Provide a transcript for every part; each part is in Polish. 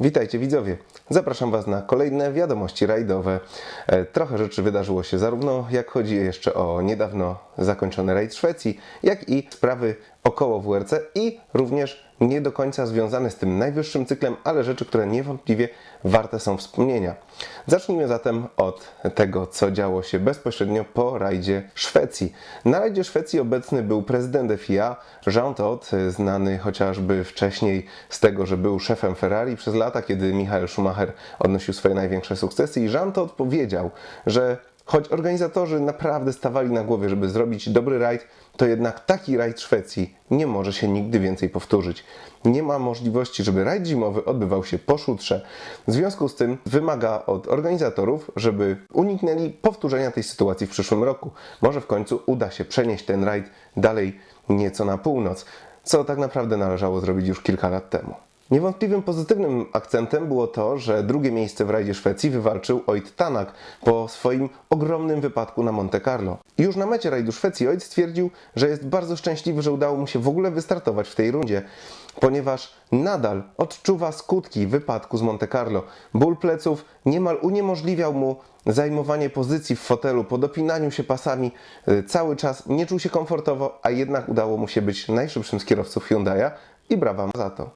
Witajcie widzowie. Zapraszam Was na kolejne wiadomości rajdowe. E, Trochę rzeczy wydarzyło się zarówno jak chodzi jeszcze o niedawno zakończony rajd Szwecji, jak i sprawy około WRC i również nie do końca związane z tym najwyższym cyklem, ale rzeczy, które niewątpliwie warte są wspomnienia. Zacznijmy zatem od tego, co działo się bezpośrednio po rajdzie Szwecji. Na rajdzie Szwecji obecny był prezydent FIA, Jean Todt, znany chociażby wcześniej z tego, że był szefem Ferrari przez lata, kiedy Michael Schumacher odnosił swoje największe sukcesy i Jean Todt powiedział, że choć organizatorzy naprawdę stawali na głowie, żeby zrobić dobry rajd, to jednak taki rajd Szwecji nie może się nigdy więcej powtórzyć. Nie ma możliwości, żeby rajd zimowy odbywał się po szutrze. W związku z tym wymaga od organizatorów, żeby uniknęli powtórzenia tej sytuacji w przyszłym roku. Może w końcu uda się przenieść ten rajd dalej nieco na północ, co tak naprawdę należało zrobić już kilka lat temu. Niewątpliwym pozytywnym akcentem było to, że drugie miejsce w rajdzie Szwecji wywalczył Oit Tanak po swoim ogromnym wypadku na Monte Carlo. Już na mecie rajdu Szwecji Oit stwierdził, że jest bardzo szczęśliwy, że udało mu się w ogóle wystartować w tej rundzie, ponieważ nadal odczuwa skutki wypadku z Monte Carlo. Ból pleców niemal uniemożliwiał mu zajmowanie pozycji w fotelu po dopinaniu się pasami y, cały czas, nie czuł się komfortowo, a jednak udało mu się być najszybszym z kierowców Hyundai'a i brawa za to.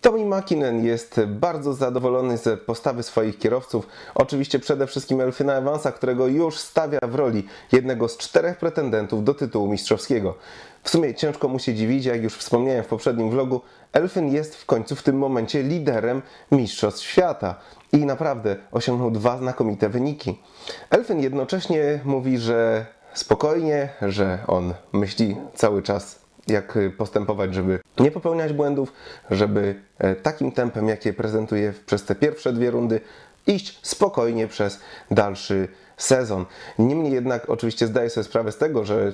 Tommy Makinen jest bardzo zadowolony z postawy swoich kierowców. Oczywiście przede wszystkim Elfina Evansa, którego już stawia w roli jednego z czterech pretendentów do tytułu mistrzowskiego. W sumie ciężko mu się dziwić, jak już wspomniałem w poprzednim vlogu, Elfin jest w końcu w tym momencie liderem Mistrzostw Świata i naprawdę osiągnął dwa znakomite wyniki. Elfin jednocześnie mówi, że spokojnie, że on myśli cały czas jak y, postępować, żeby nie popełniać błędów, żeby e, takim tempem, jakie prezentuje przez te pierwsze dwie rundy, iść spokojnie przez dalszy sezon. Niemniej jednak oczywiście zdaję sobie sprawę z tego, że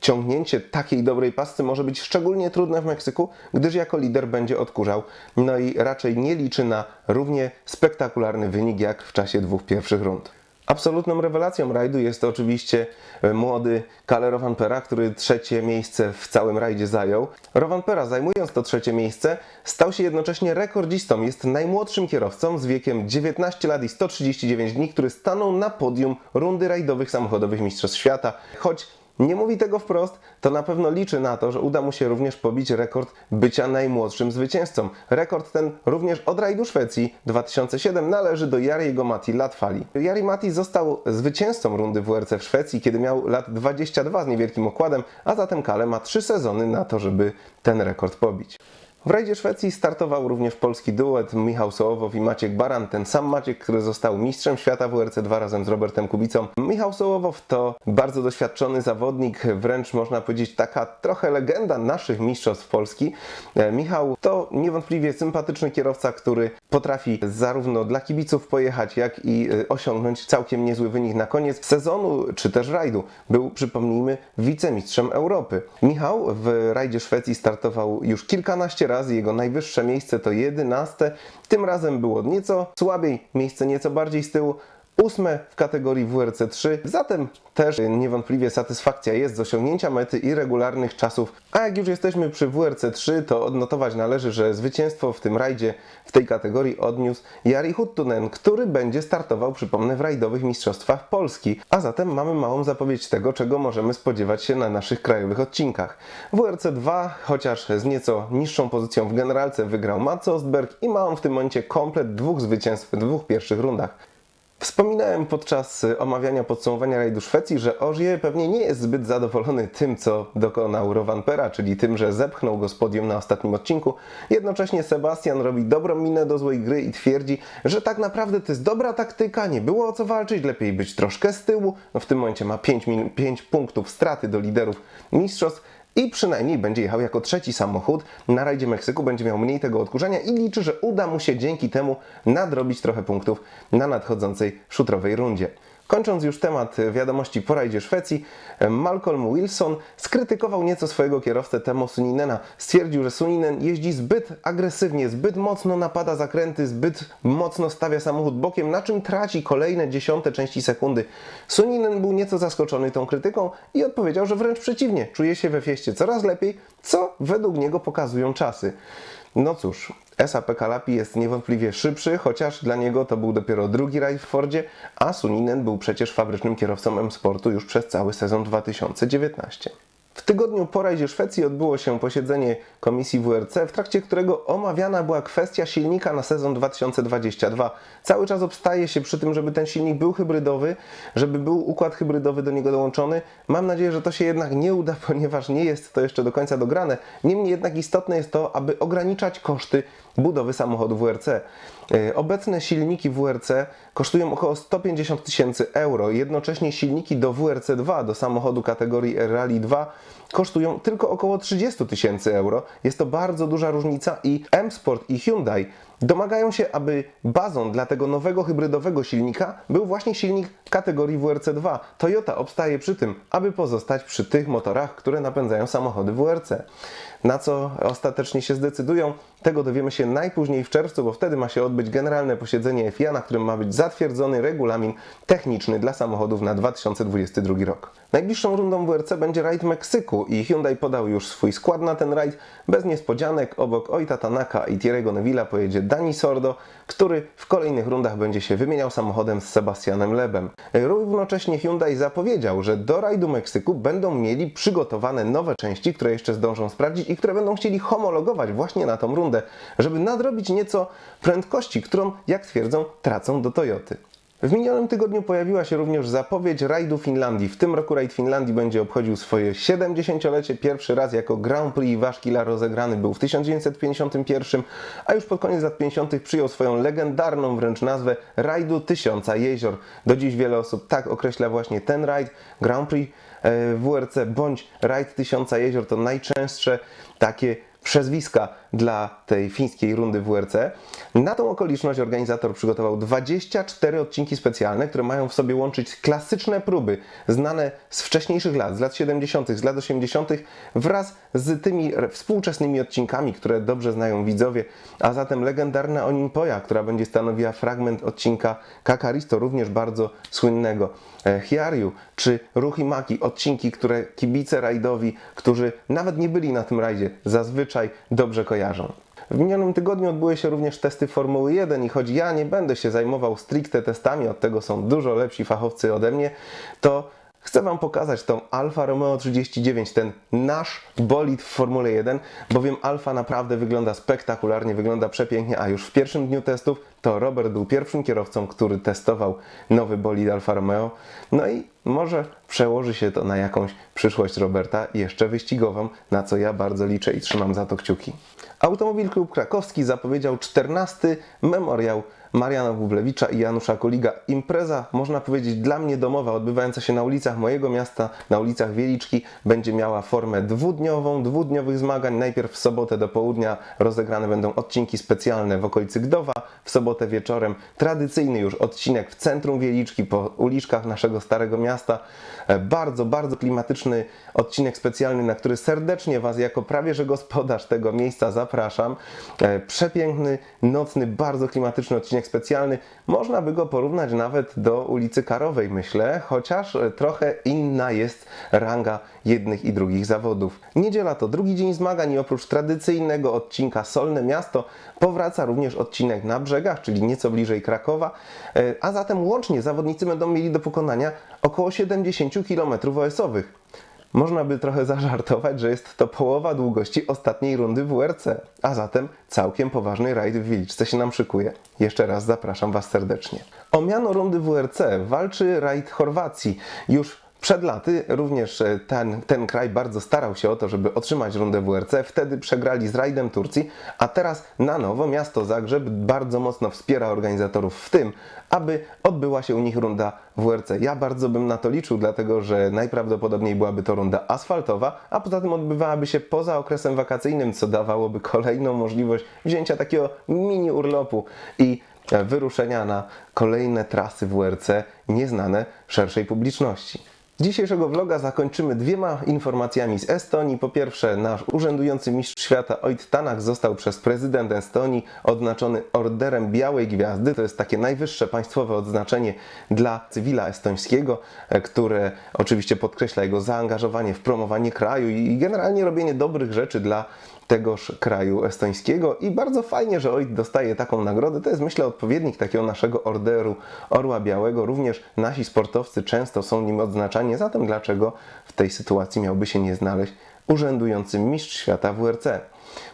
ciągnięcie takiej dobrej pasty może być szczególnie trudne w Meksyku, gdyż jako lider będzie odkurzał, no i raczej nie liczy na równie spektakularny wynik jak w czasie dwóch pierwszych rund. Absolutną rewelacją rajdu jest oczywiście e, młody Kalle Rovanpera, który trzecie miejsce w całym rajdzie zajął. Rovanpera zajmując to trzecie miejsce stał się jednocześnie rekordzistą. Jest najmłodszym kierowcą z wiekiem 19 lat i 139 dni, który stanął na podium rundy rajdowych samochodowych Mistrzostw Świata. Choć nie mówi tego wprost, to na pewno liczy na to, że uda mu się również pobić rekord bycia najmłodszym zwycięzcą. Rekord ten również od rajdu Szwecji 2007 należy do Jariego Mati Latfali. Jari Mati został zwycięzcą rundy WRC w Szwecji, kiedy miał lat 22 z niewielkim okładem, a zatem Kale ma 3 sezony na to, żeby ten rekord pobić. W rajdzie Szwecji startował również polski duet Michał Sołowow i Maciek Baran. Ten sam Maciek, który został mistrzem świata WRC dwa razem z Robertem Kubicą. Michał Sołowow to bardzo doświadczony zawodnik, wręcz można powiedzieć taka trochę legenda naszych mistrzostw Polski. E, Michał to niewątpliwie sympatyczny kierowca, który potrafi zarówno dla kibiców pojechać, jak i e, osiągnąć całkiem niezły wynik na koniec sezonu, czy też rajdu. Był, przypomnijmy, wicemistrzem Europy. Michał w rajdzie Szwecji startował już kilkanaście razy, jego najwyższe miejsce to 11. Tym razem było nieco słabiej, miejsce nieco bardziej z tyłu. Ósme w kategorii WRC 3, zatem też niewątpliwie satysfakcja jest z osiągnięcia mety i regularnych czasów. A jak już jesteśmy przy WRC 3, to odnotować należy, że zwycięstwo w tym rajdzie w tej kategorii odniósł Jari Huttunen, który będzie startował, przypomnę, w rajdowych mistrzostwach Polski. A zatem mamy małą zapowiedź tego, czego możemy spodziewać się na naszych krajowych odcinkach. WRC 2, chociaż z nieco niższą pozycją w generalce, wygrał Mats Ostberg i ma on w tym momencie komplet dwóch zwycięstw w dwóch pierwszych rundach. Wspominałem podczas y, omawiania podsumowania rajdu Szwecji, że Ożie pewnie nie jest zbyt zadowolony tym, co dokonał Rovanpera, czyli tym, że zepchnął go z podium na ostatnim odcinku. Jednocześnie Sebastian robi dobrą minę do złej gry i twierdzi, że tak naprawdę to jest dobra taktyka, nie było o co walczyć, lepiej być troszkę z tyłu. No w tym momencie ma 5, 5 punktów straty do liderów mistrzostw i przynajmniej będzie jechał jako trzeci samochód. Na rajdzie Meksyku będzie miał mniej tego odkurzania i liczy, że uda mu się dzięki temu nadrobić trochę punktów na nadchodzącej szutrowej rundzie. Kończąc już temat wiadomości po rajdzie Szwecji, Malcolm Wilson skrytykował nieco swojego kierowcę Temo Suninena. Stwierdził, że Suninen jeździ zbyt agresywnie, zbyt mocno napada zakręty, zbyt mocno stawia samochód bokiem, na czym traci kolejne dziesiąte części sekundy. Suninen był nieco zaskoczony tą krytyką i odpowiedział, że wręcz przeciwnie, czuje się we fieście coraz lepiej, co według niego pokazują czasy. No cóż, SAP Kalapi jest niewątpliwie szybszy, chociaż dla niego to był dopiero drugi rajd w Fordzie, a Suninen był przecież fabrycznym kierowcą M-Sportu już przez cały sezon 2019. W tygodniu po rajdzie Szwecji odbyło się posiedzenie komisji WRC, w trakcie którego omawiana była kwestia silnika na sezon 2022. Cały czas obstaje się przy tym, żeby ten silnik był hybrydowy, żeby był układ hybrydowy do niego dołączony. Mam nadzieję, że to się jednak nie uda, ponieważ nie jest to jeszcze do końca dograne. Niemniej jednak istotne jest to, aby ograniczać koszty budowy samochodu WRC. Yy, Obecne silniki WRC kosztują około 150 tysięcy euro. Jednocześnie silniki do WRC 2, do samochodu kategorii Rally 2 kosztują tylko około 30 tysięcy euro. Jest to bardzo duża różnica i M-Sport i Hyundai domagają się, aby bazą dla tego nowego hybrydowego silnika był właśnie silnik kategorii WRC2. Toyota obstaje przy tym, aby pozostać przy tych motorach, które napędzają samochody WRC. Na co ostatecznie się zdecydują, tego dowiemy się najpóźniej w czerwcu, bo wtedy ma się odbyć generalne posiedzenie FIA, na którym ma być zatwierdzony regulamin techniczny dla samochodów na 2022 rok. Najbliższą rundą WRC będzie rajd Meksyku i Hyundai podał już swój skład na ten rajd. Bez niespodzianek obok Oita Tanaka i Thierry'ego Neville'a pojedzie Dani Sordo, który w kolejnych rundach będzie się wymieniał samochodem z Sebastianem Lebem. Równocześnie Hyundai zapowiedział, że do rajdu Meksyku będą mieli przygotowane nowe części, które jeszcze zdążą sprawdzić i które będą chcieli homologować właśnie na tą rundę, żeby nadrobić nieco prędkości, którą, jak twierdzą, tracą do Toyoty. W minionym tygodniu pojawiła się również zapowiedź rajdu Finlandii. W tym roku rajd Finlandii będzie obchodził swoje 70-lecie. Pierwszy raz jako Grand Prix Waszkila rozegrany był w 1951, a już pod koniec lat 50. przyjął swoją legendarną wręcz nazwę rajdu Tysiąca Jezior. Do dziś wiele osób tak określa właśnie ten rajd. Grand Prix e, WRC bądź rajd Tysiąca Jezior to najczęstsze takie przezwiska dla tej fińskiej rundy WRC. Na tą okoliczność organizator przygotował 24 odcinki specjalne, które mają w sobie łączyć klasyczne próby znane z wcześniejszych lat, z lat 70., z lat 80., wraz z tymi współczesnymi odcinkami, które dobrze znają widzowie, a zatem legendarna Onimpoja, która będzie stanowiła fragment odcinka Kakaristo, również bardzo słynnego, e, Hiariu, czy Ruchi Maki, odcinki, które kibice rajdowi, którzy nawet nie byli na tym rajdzie, zazwyczaj dobrze kojarzą. W minionym tygodniu odbyły się również testy Formuły 1 i choć ja nie będę się zajmował stricte testami, od tego są dużo lepsi fachowcy ode mnie, to chcę Wam pokazać tą Alfa Romeo 39, ten nasz bolid w Formule 1, bowiem Alfa naprawdę wygląda spektakularnie, wygląda przepięknie, a już w pierwszym dniu testów to Robert był pierwszym kierowcą, który testował nowy bolid Alfa Romeo. No i może przełoży się to na jakąś przyszłość Roberta, jeszcze wyścigową, na co ja bardzo liczę i trzymam za to kciuki. Automobil Klub Krakowski zapowiedział 14 memoriał Mariana Bublewicza i Janusza Koliga. Impreza, można powiedzieć, dla mnie domowa, odbywająca się na ulicach mojego miasta, na ulicach Wieliczki, będzie miała formę dwudniową, dwudniowych zmagań. Najpierw w sobotę do południa rozegrane będą odcinki specjalne w okolicy Gdowa, w sobotę wieczorem tradycyjny już odcinek w centrum Wieliczki, po uliczkach naszego starego miasta. E, Bardzo, bardzo klimatyczny odcinek specjalny, na który serdecznie Was jako prawie że gospodarz tego miejsca zapraszam. E, Przepiękny, nocny, bardzo klimatyczny odcinek specjalny. Można by go porównać nawet do ulicy Karowej, myślę, chociaż e, trochę inna jest ranga jednych i drugich zawodów. Niedziela to drugi dzień zmagań i oprócz tradycyjnego odcinka Solne Miasto powraca również odcinek na brzegach, czyli nieco bliżej Krakowa, E, a zatem łącznie zawodnicy będą mieli do pokonania około 70 km OS-owych. Można by trochę zażartować, że jest to połowa długości ostatniej rundy WRC, a zatem całkiem poważny rajd w Wiliczce się nam szykuje. Jeszcze raz zapraszam Was serdecznie. O miano rundy WRC walczy rajd Chorwacji. Już przed laty również e, ten, ten kraj bardzo starał się o to, żeby otrzymać rundę WRC. Wtedy przegrali z rajdem Turcji, a teraz na nowo miasto Zagrzeb bardzo mocno wspiera organizatorów w tym, aby odbyła się u nich runda WRC. Ja bardzo bym na to liczył, dlatego że najprawdopodobniej byłaby to runda asfaltowa, a poza tym odbywałaby się poza okresem wakacyjnym, co dawałoby kolejną możliwość wzięcia takiego mini urlopu i e, wyruszenia na kolejne trasy WRC nieznane szerszej publiczności. Dzisiejszego vloga zakończymy dwiema informacjami z Estonii. Po pierwsze, nasz urzędujący mistrz świata Oit Tanak został przez prezydent Estonii odznaczony Orderem Białej Gwiazdy. To jest takie najwyższe państwowe odznaczenie dla cywila estońskiego, e, które oczywiście podkreśla jego zaangażowanie w promowanie kraju i generalnie robienie dobrych rzeczy dla tegoż kraju estońskiego i bardzo fajnie, że OIT dostaje taką nagrodę. To jest myślę odpowiednik takiego naszego orderu Orła Białego. Również nasi sportowcy często są nim odznaczani, zatem dlaczego w tej sytuacji miałby się nie znaleźć urzędujący mistrz świata WRC?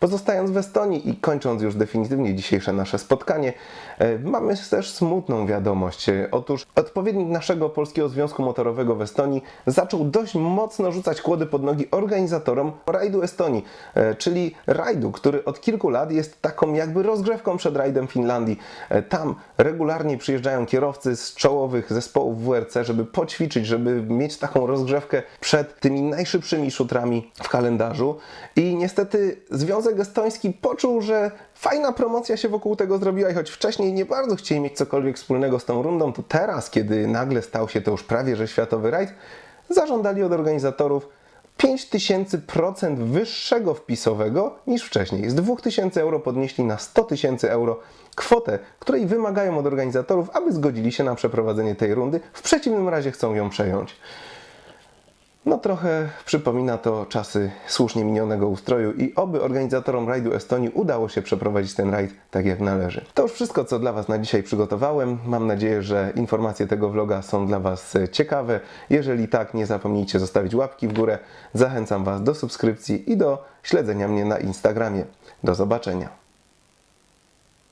Pozostając w Estonii i kończąc już definitywnie dzisiejsze nasze spotkanie, e, mamy też smutną wiadomość. E, Otóż odpowiednik naszego Polskiego Związku Motorowego w Estonii zaczął dość mocno rzucać kłody pod nogi organizatorom rajdu Estonii, e, czyli rajdu, który od kilku lat jest taką jakby rozgrzewką przed rajdem Finlandii. Tam regularnie przyjeżdżają kierowcy z czołowych zespołów WRC, żeby poćwiczyć, żeby mieć taką rozgrzewkę przed tymi najszybszymi szutrami w kalendarzu. I niestety Związek Estoński poczuł, że fajna promocja się wokół tego zrobiła i choć wcześniej nie bardzo chcieli mieć cokolwiek wspólnego z tą rundą, to teraz, kiedy nagle stał się to już prawie że światowy rajd, zażądali od organizatorów 5000% wyższego wpisowego niż wcześniej. Z 2000 euro podnieśli na 100 tysięcy euro kwotę, której wymagają od organizatorów, aby zgodzili się na przeprowadzenie tej rundy. W przeciwnym razie chcą ją przejąć. No trochę przypomina to czasy słusznie minionego ustroju i oby organizatorom rajdu Estonii udało się przeprowadzić ten rajd tak jak należy. To już wszystko, co dla Was na dzisiaj przygotowałem. Mam nadzieję, że informacje tego vloga są dla Was ciekawe. Jeżeli tak, nie zapomnijcie zostawić łapki w górę. Zachęcam Was do subskrypcji i do śledzenia mnie na Instagramie. Do zobaczenia.